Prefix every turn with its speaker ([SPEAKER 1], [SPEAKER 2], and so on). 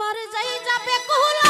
[SPEAKER 1] তোমার যাই যাবে কুলা